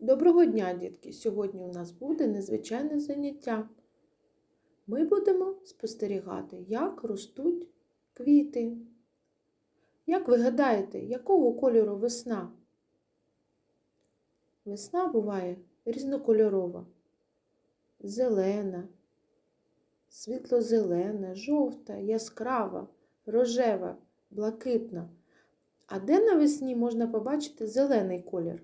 Доброго дня, дітки! Сьогодні у нас буде незвичайне заняття. Ми будемо спостерігати, як ростуть квіти. Як ви гадаєте, якого кольору весна? Весна буває різнокольорова, зелена, світло-зелена, жовта, яскрава, рожева, блакитна. А де навесні можна побачити зелений колір?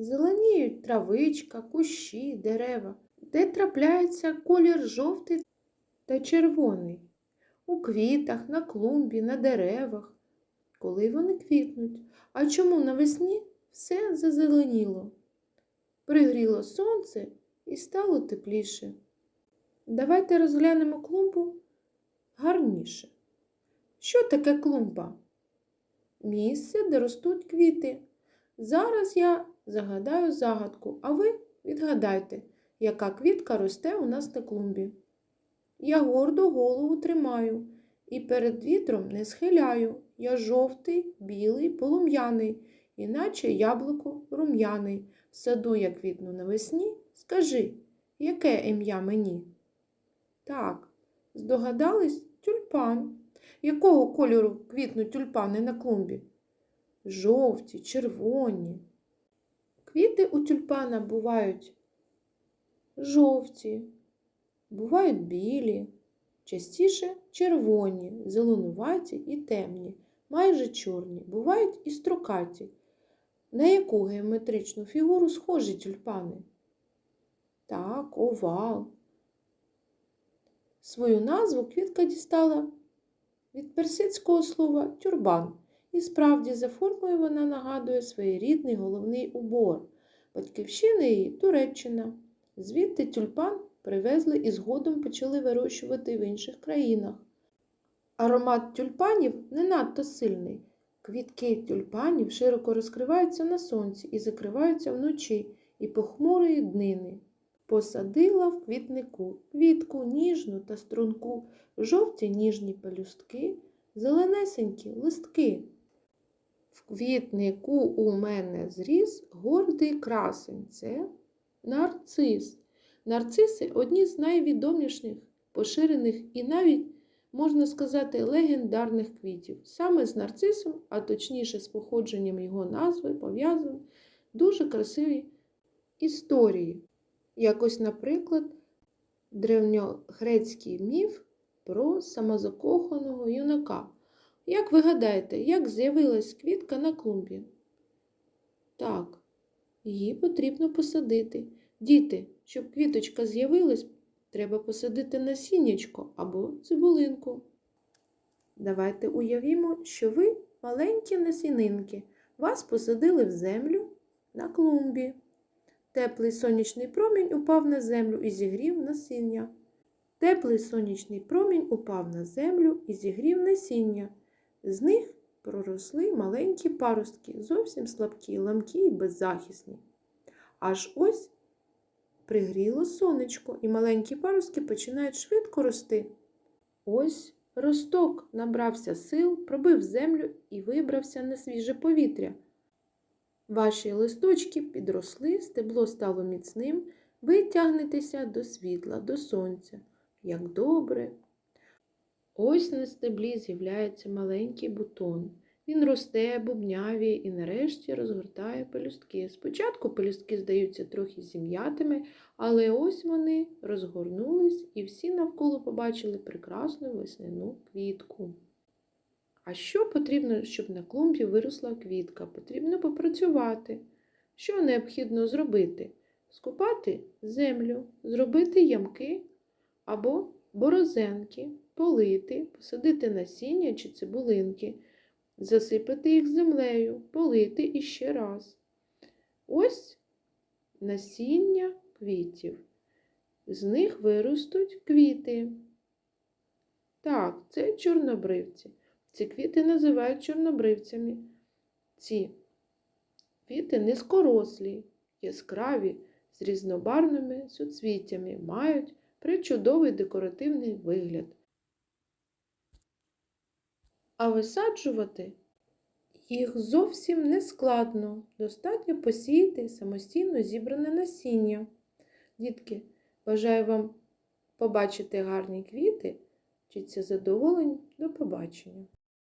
Зеленіють травичка, кущі, дерева, де трапляється колір жовтий та червоний. У квітах, на клумбі, на деревах, коли вони квітнуть. А чому навесні все зазеленіло? Пригріло сонце і стало тепліше. Давайте розглянемо клумбу гарніше. Що таке клумба? Місце, де ростуть квіти. Зараз я загадаю загадку, а ви відгадайте, яка квітка росте у нас на клумбі. Я гордо голову тримаю і перед вітром не схиляю. Я жовтий, білий, полум'яний, іначе яблуко рум'яний. В саду я квітну навесні. Скажи, яке ім'я мені? Так, здогадались тюльпан. Якого кольору квітнуть тюльпани на клумбі? Жовті, червоні. Квіти у тюльпана бувають жовті, бувають білі, частіше червоні, зеленуваті і темні, майже чорні, бувають і строкаті. На яку геометричну фігуру схожі тюльпани? Так, овал. Свою назву квітка дістала від персидського слова тюрбан. І справді, за формою вона нагадує своєрідний головний убор. Батьківщина її Туреччина. Звідти тюльпан привезли і згодом почали вирощувати в інших країнах. Аромат тюльпанів не надто сильний. Квітки тюльпанів широко розкриваються на сонці і закриваються вночі і похмурої днини. Посадила в квітнику квітку ніжну та струнку, жовті ніжні пелюстки, зеленесенькі листки. Квітнику у мене зріс гордий красень це нарцис. Нарциси одні з найвідоміших, поширених і навіть, можна сказати, легендарних квітів. Саме з нарцисом, а точніше з походженням його назви, пов'язані дуже красиві історії. Якось, наприклад, древньогрецький міф про самозакоханого юнака. Як ви гадаєте, як з'явилась квітка на клумбі? Так, її потрібно посадити. Діти, щоб квіточка з'явилась, треба посадити насіннячко або цибулинку. Давайте уявімо, що ви маленькі насінинки. Вас посадили в землю на клумбі. Теплий сонячний промінь упав на землю і зігрів насіння. Теплий сонячний промінь упав на землю і зігрів насіння. З них проросли маленькі паростки, зовсім слабкі, ламкі і беззахисні. Аж ось пригріло сонечко, і маленькі паростки починають швидко рости. Ось росток набрався сил, пробив землю і вибрався на свіже повітря. Ваші листочки підросли, стебло стало міцним, ви тягнетеся до світла, до сонця. Як добре! Ось на стеблі з'являється маленький бутон. Він росте, бубнявіє і нарешті розгортає пелюстки. Спочатку пелюстки здаються трохи зім'ятими, але ось вони розгорнулись і всі навколо побачили прекрасну весняну квітку. А що потрібно, щоб на клумбі виросла квітка? Потрібно попрацювати. Що необхідно зробити? Скупати землю, зробити ямки або борозенки, полити, посадити насіння чи цибулинки, засипати їх землею, полити іще раз. Ось насіння квітів. З них виростуть квіти. Так, це чорнобривці. Ці квіти називають чорнобривцями. Ці квіти низькорослі, яскраві, з різнобарвними суцвіттями, мають причудовий декоративний вигляд. А висаджувати Їх зовсім не складно, достатньо посіяти самостійно зібране насіння. Дітки, бажаю вам побачити гарні квіти. Вчіться задоволень. До побачення.